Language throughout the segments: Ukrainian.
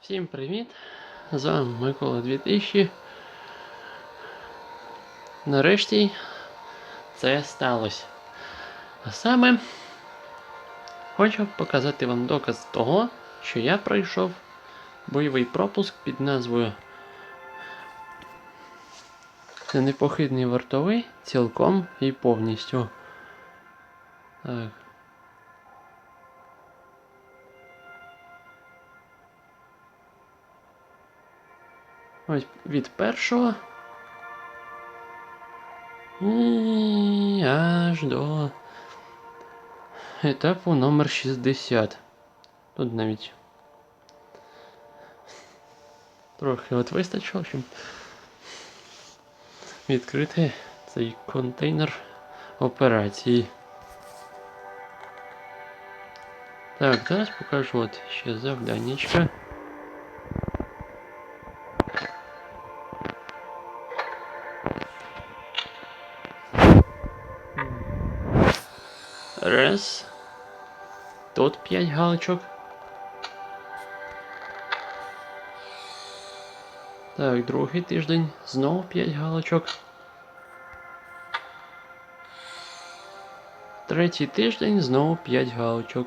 Всім привіт! З вами Микола 2000. Нарешті це сталося. А саме хочу показати вам доказ того, що я пройшов бойовий пропуск під назвою Непохитний вартовий цілком і повністю. Так. Ось від першого. І аж до етапу номер 60. Тут навіть трохи от вистачило, щоб відкрити цей контейнер операції. Так, зараз покажу от ще завданнячка. Раз. Тут 5 галочок. Так, другий тиждень. Знову 5 галочок. Третій тиждень знову 5 галочок.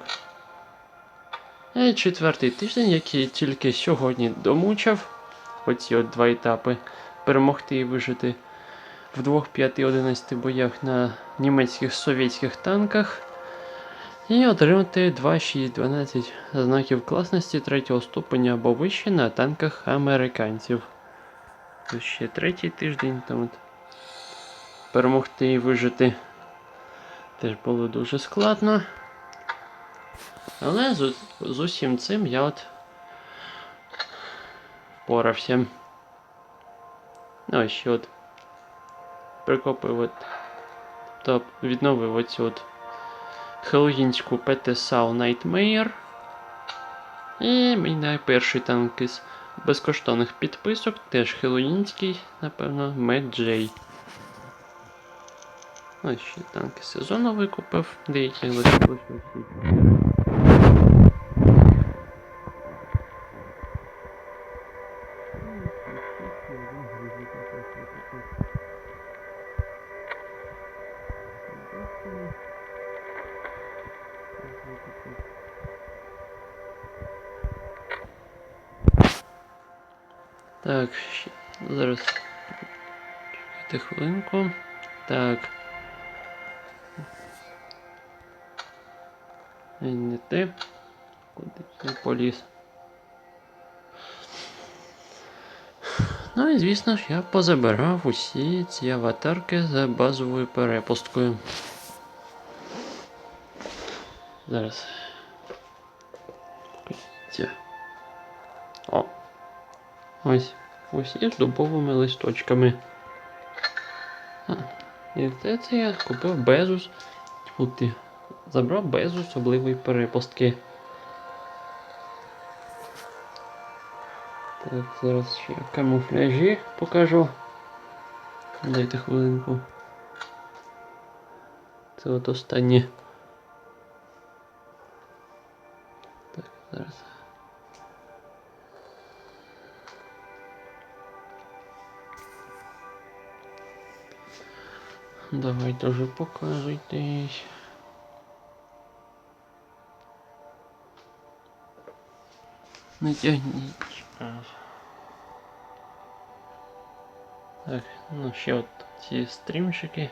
І четвертий тиждень, який тільки сьогодні домучав. Оці от два етапи. Перемогти і вижити в 2-5-11 боях на німецьких совєтських танках. І отримати 2, 6, 12 знаків класності третього ступеня або вище на танках американців. Тут ще третій тиждень там от перемогти і вижити теж було дуже складно. Але з, з усім цим я от впорався. Ось ще от прикопив от, тобто відновив оцю от хеллоїнську PTSAL Nightmare. І мій найперший танк із безкоштовних підписок, теж хеллоїнський, напевно, J. Ось ще танки сезону викупив, деякі лишилися всі. Так, зараз чекайте хвилинку. Так. Не те. Куди це поліз? Ну і звісно ж я позабирав усі ці аватарки за базовою перепусткою. Зараз. О. Ось. Ось з дубовими листочками. І це, це я купив безус. Тьфу ти. Забрав без особливої перепустки. Так, зараз ще камуфляжі покажу. Дайте хвилинку. Це от останнє. Так, зараз. Давайте вже показуйтесь. Не. Так, ну ще от ці стрімчики.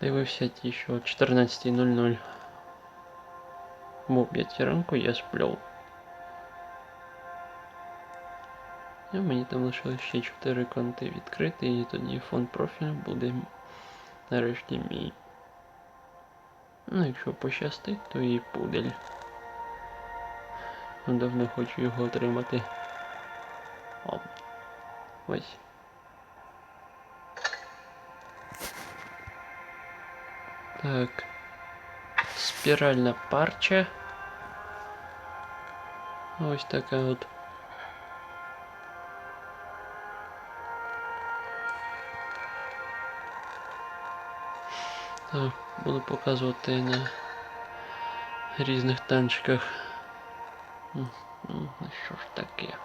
Дивився ті, що о 14.00. Бо 5 ранку я сплю. І мені там лишилось ще 4 конти відкрити, і тоді фонд профілю буде нарешті мій. Ну, якщо пощастить, то і пудель. Давно хочу його отримати. О. Ось. Так. Спіральна парча. Ось така от. Буду показувати на різних танчиках. Ну, ну що ж таке?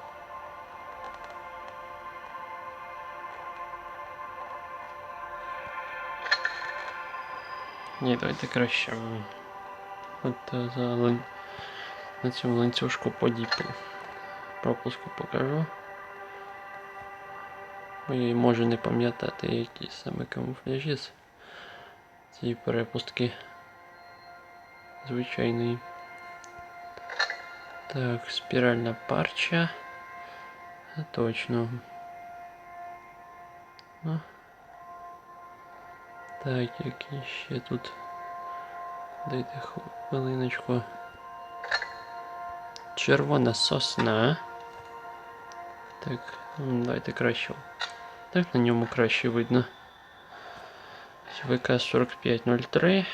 Ні, давайте краще. От е, за на цьому ланцюжку по діпу. Пропуску покажу. Ви може не пам'ятати, які саме камуфляжі з цієї перепустки звичайної. Так, спіральна парча. Точно. Ну. Так, які ще тут. Дайте хвилиночку. Червона сосна. Так, давайте краще. Так на ньому краще видно. ВК 4503.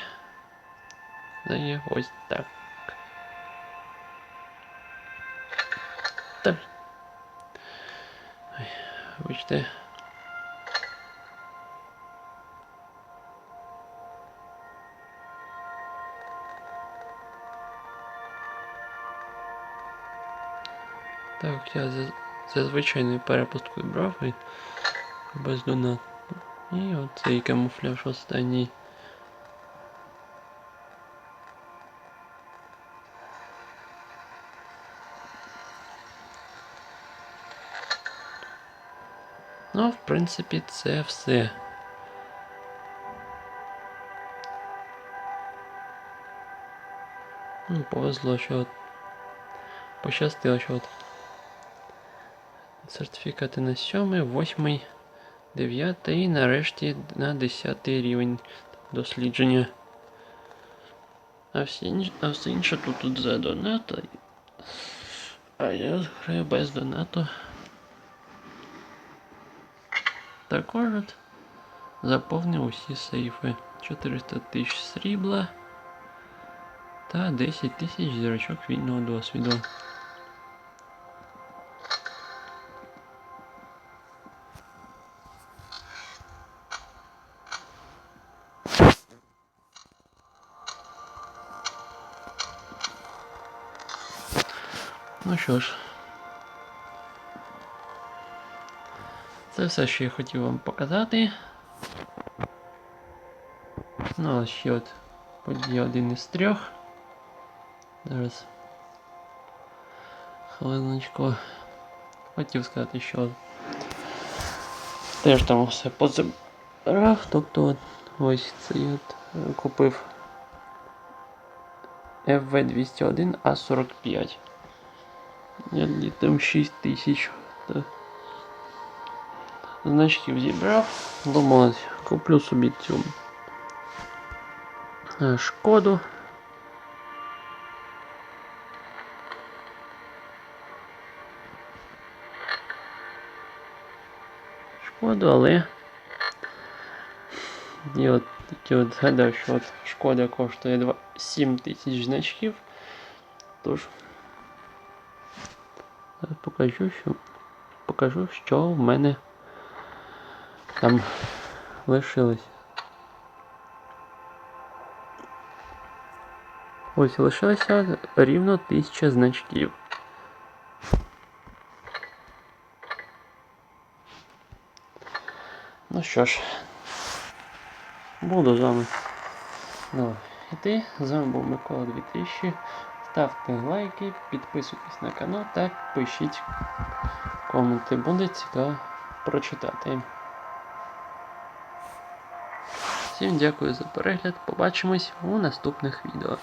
Дає ось так. Так. Ой, вибачте. Так, я за, за звичайною перепусткою брав і без донату. І оцей камуфляж останній. Ну, в принципі, це все. Ну, повезло, що от пощастило, що от сертифікати на 7, 8, 9 і нарешті на 10 рівень дослідження. А всі, а все інше тут, тут за донато. А я граю без донату. Також от заповнив усі сейфи. 400 тисяч срібла та 10 тисяч зірочок вільного досвіду. Ну що ж. Це все, що я хотів вам показати. Ну, а ще от подія один із трьох. Зараз. Хвилиночку. Хотів сказати, що теж там все позабирав. Тобто от, ось цей от е, купив FV201 A45. Я там 6 тисяч. Та значків зібрав. Думалось, куплю собі цю е, шкоду. Шкоду, але я от тільки от згадав, що от шкода коштує 2 7 тисяч значків. Тож Зараз покажу, що покажу, що в мене там лишилось. Ось лишилося рівно 1000 значків. Ну що ж, буду з вами ну, йти. З вами був Микола 2000. Ставте лайки, підписуйтесь на канал та пишіть коменти. Буде цікаво прочитати. Всім дякую за перегляд. Побачимось у наступних відео.